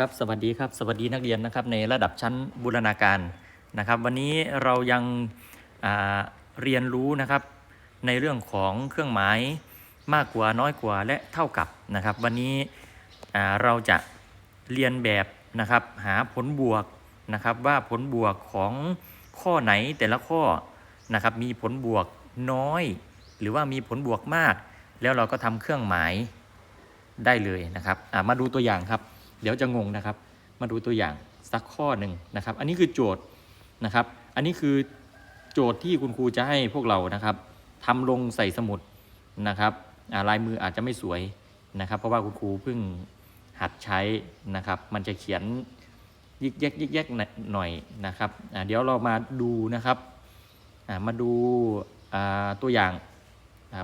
ครับสวัสดีครับสวัสดีนักเรียนนะครับในระดับชั้นบูรณาการนะครับ วันนี้เรายังเรียนรู้นะครับในเรื่องของเครื่องหมายมากกว่าน้อยกว่าและเท่ากับนะครับ วันนี้เราจะเรียนแบบนะครับหาผลบวกนะครับว่าผลบวกของข้อไหนแต่ละข้อนะครับมีผลบวกน้อย หรือว่ามีผลบวกมาก แล้วเราก็ทำเครื่องหมายได้เลยนะครับมาดูตัวอย่างครับ เดี๋ยวจะงงนะครับ มาดูตัวอย่างสักข้อหนึ่งนะครับ อันนี้คือโจทย์นะครับ อันนี้คือโจทย์ที่คุณครูจะให้พวกเรานะครับทำลงใส่สมุดนะครับาลายมืออาจจะไม่สวยนะครับ เพราะว่าคุณครูเพิ่งหัดใช้นะครับ มันจะเขียนยิกแยกยิกแยกหน่อยนะครับเดี๋ยวเรามาดูนะครับมาดูตัวอย่าง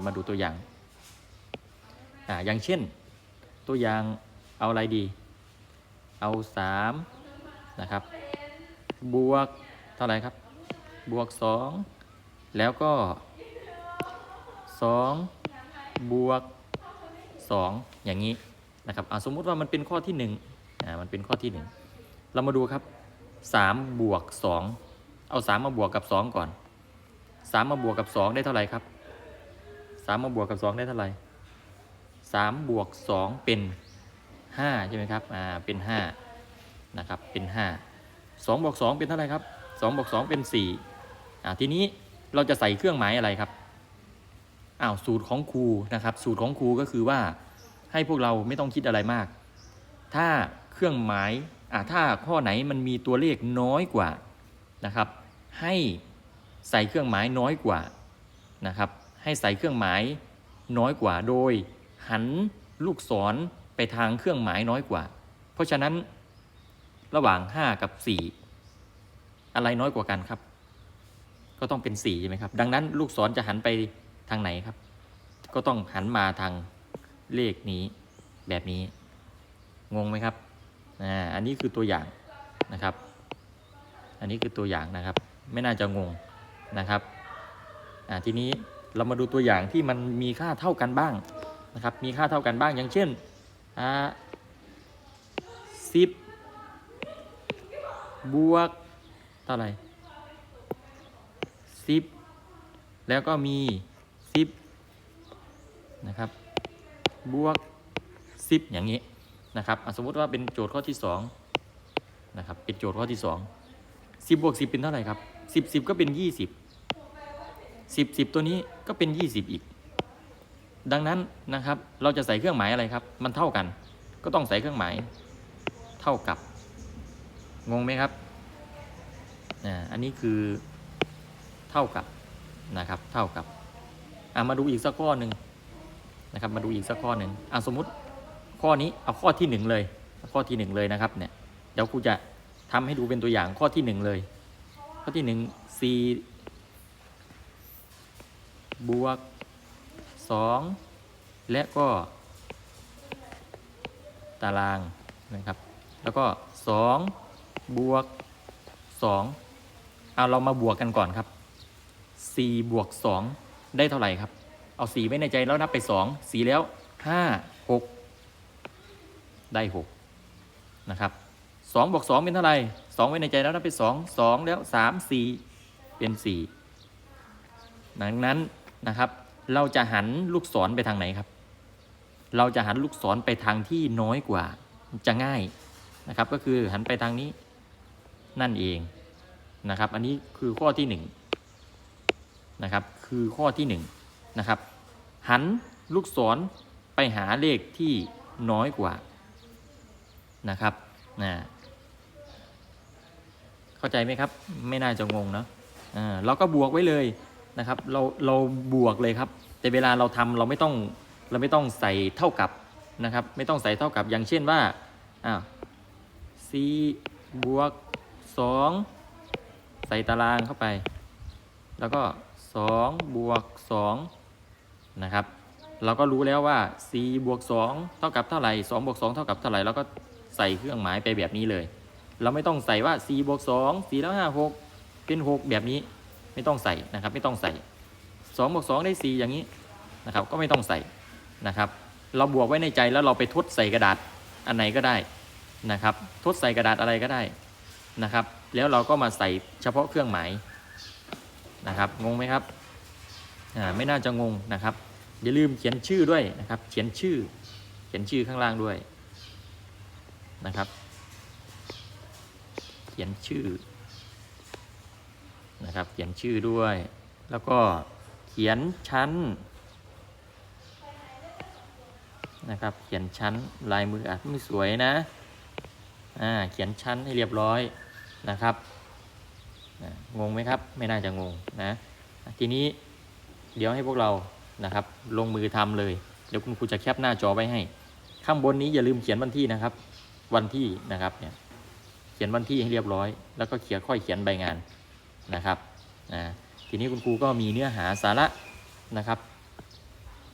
มาดูตัวอย่างอย่างเช่นตัวอย่างเอาอะไรดี เอาสามนะครับ บวกเท่าไหร่ครับ บวกสองแล้วก็สองบวกสองอย่างนี้นะครับอะสมมุติว่ามันเป็นข้อที่หนึ่งอ่ามันเป็นข้อที่หนึ่งเรามาดูครับสามบวกสองเอาสามมาบวกกับสองก่อนสามมาบวกกับสองได้เท่าไหร่ครับสามมาบวกกับสองได้เท่าไหร่สามบวกสองเป็น ห้าใช่ไหมครับอ่าเป็นห้านะครับเป็นห้าสองบวกสองเป็นเท่าไหร่ครับสองบวกสองเป็นสี่อ่าทีนี้เราจะใส่เครื่องหมายอะไรครับอ้าวสูตรของครูนะครับ สูตรของครูก็คือว่าให้พวกเราไม่ต้องคิดอะไรมาก ถ้าเครื่องหมายอ่าถ้าข้อไหนมันมีตัวเลขน้อยกว่านะครับ ให้ใส่เครื่องหมายน้อยกว่านะครับ ให้ใส่เครื่องหมายน้อยกว่าโดย หันลูกศร ไปทางเครื่องหมายน้อยกว่า เพราะฉะนั้นระหว่าง 5 กับ 4 อะไรน้อยกว่ากันครับ ก็ต้องเป็น4ใช่ไหมครับ ดังนั้นลูกศรจะหันไปทางไหนครับ ก็ต้องหันมาทางเลขนี้แบบนี้ งงไหมครับอ่าอันนี้คือตัวอย่างนะครับ อันนี้คือตัวอย่างนะครับ ไม่น่าจะงงนะครับอ่าทีนี้เรามาดูตัวอย่างที่มันมีค่าเท่ากันบ้างนะครับ มีค่าเท่ากันบ้างอย่างเช่น อ่าสิบบวกเท่าไหร่สิบแล้วก็มีสิบนะครับบวกสิบอย่างนี้นะครับสมมติว่าเป็นโจทย์ข้อที่สองนะครับเป็นโจทย์ข้อที่สองสิบบวกสิบเป็นเท่าไหร่ครับสิบสิบก็เป็นยี่สิบสิบสิบตัวนี้ก็เป็นยี่สิบอีก ดังนั้นนะครับเราจะใส่เครื่องหมายอะไรครับ มันเท่ากัน ก็ต้องใส่เครื่องหมายเท่ากับ งงไหมครับอ่าอันนี้คือเท่ากับนะครับ เท่ากับมาดูอีกสักข้อหนึ่งนะครับ มาดูอีกสักข้อหนึ่งอ่าสมมุติข้อนี้เอาข้อที่หนึ่งเลย ข้อที่หนึ่งเลยนะครับเนี่ยเดี๋ยวครูจะทำให้ดูเป็นตัวอย่างข้อที่หนึ่งเลย ข้อที่หนึ่ง c บวก สองและก็ตารางนะครับ แล้วก็สองบวกสองเอาเรามาบวกกันก่อนครับสี่บวกสองได้เท่าไหร่ครับ เอาสี่ไว้ในใจแล้วนับไปสองสี่แล้วห้าหกได้หกนะครับสองบวกสองเป็นเท่าไหร่สองไว้ในใจแล้วนับไปสองสองแล้วสามสี่เป็นสี่ดังนั้นนะครับ เราจะหันลูกศรไปทางไหนครับ เราจะหันลูกศรไปทางที่น้อยกว่าจะง่ายนะครับ ก็คือหันไปทางนี้นั่นเองนะครับ อันนี้คือข้อที่หนึ่งนะครับ คือข้อที่หนึ่งนะครับ หันลูกศรไปหาเลขที่น้อยกว่านะครับนะเข้าใจไหมครับ ไม่น่าจะงงเนาะอ่าเราก็บวกไว้เลย นะครับ เราเราบวกเลยครับ แต่เวลาเราทำเราไม่ต้องเราไม่ต้องใส่เท่ากับนะครับ ไม่ต้องใส่เท่ากับอย่างเช่นว่าอ้า c บวก2ใส่ตารางเข้าไป แล้วก็2บวก2นะครับ เราก็รู้แล้วว่า c บวก2เท่ากับเท่าไหร่2บวก2เท่ากับเท่าไหร่เราก็ใส่เครื่องหมายไปแบบนี้เลย เราไม่ต้องใส่ว่า c บวก2 4แล้ว5 6 เป็น 6 แบบนี้ ไม่ต้องใส่นะครับไม่ต้องใส่2บวก2ได้ 4 อย่างนี้นะครับก็ไม่ต้องใส่นะครับ เราบวกไว้ในใจแล้วเราไปทดใส่กระดาษอันไหนก็ได้นะครับ ทดใส่กระดาษอะไรก็ได้นะครับ แล้วเราก็มาใส่เฉพาะเครื่องหมายนะครับงงไหมครับอ่าไม่น่าจะงงนะครับอย่าลืมเขียนชื่อด้วยนะครับ เขียนชื่อ เขียนชื่อข้างล่างด้วยนะครับ เขียนชื่อ นะครับ เขียนชื่อด้วย แล้วก็เขียนชั้นนะครับ เขียนชั้นลายมืออาจไม่สวยนะอ่าเขียนชั้นให้เรียบร้อยนะครับงงไหมครับ ไม่น่าจะงงนะทีนี้เดี๋ยวให้พวกเรานะครับ ลงมือทำเลย เดี๋ยวคุณครูจะแคปหน้าจอไว้ให้ ข้างบนนี้อย่าลืมเขียนวันที่นะครับ วันที่นะครับเนี่ยเขียนวันที่ให้เรียบร้อย แล้วก็เขียนค่อยเขียนใบงาน นะครับนะทีนี้คุณครูก็มีเนื้อหาสาระนะครับ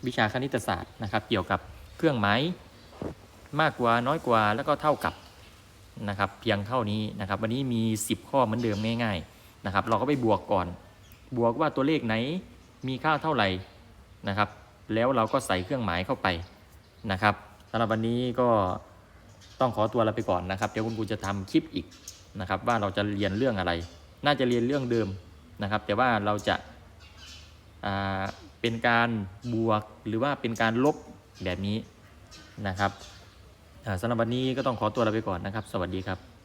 วิชาคณิตศาสตร์นะครับ เกี่ยวกับเครื่องหมายมากกว่าน้อยกว่าแล้วก็เท่ากับนะครับ เพียงเท่านี้นะครับ วันนี้มี 10 ข้อเหมือนเดิมง่ายๆนะครับ เราก็ไปบวกก่อน บวกว่าตัวเลขไหนมีค่าเท่าไหร่นะครับ แล้วเราก็ใส่เครื่องหมายเข้าไปนะครับสำหรับวันนี้ก็ต้องขอตัวลาไปก่อนนะครับ เดี๋ยวคุณครูจะทำคลิปอีกนะครับ ว่าเราจะเรียนเรื่องอะไร น่าจะเรียนเรื่องเดิมนะครับ แต่ว่าเราจะาเป็นการบวกหรือว่าเป็นการลบแบบนี้นะครับสำหรับวันนี้ก็ต้องขอตัวลาไปก่อนนะครับ สวัสดีครับ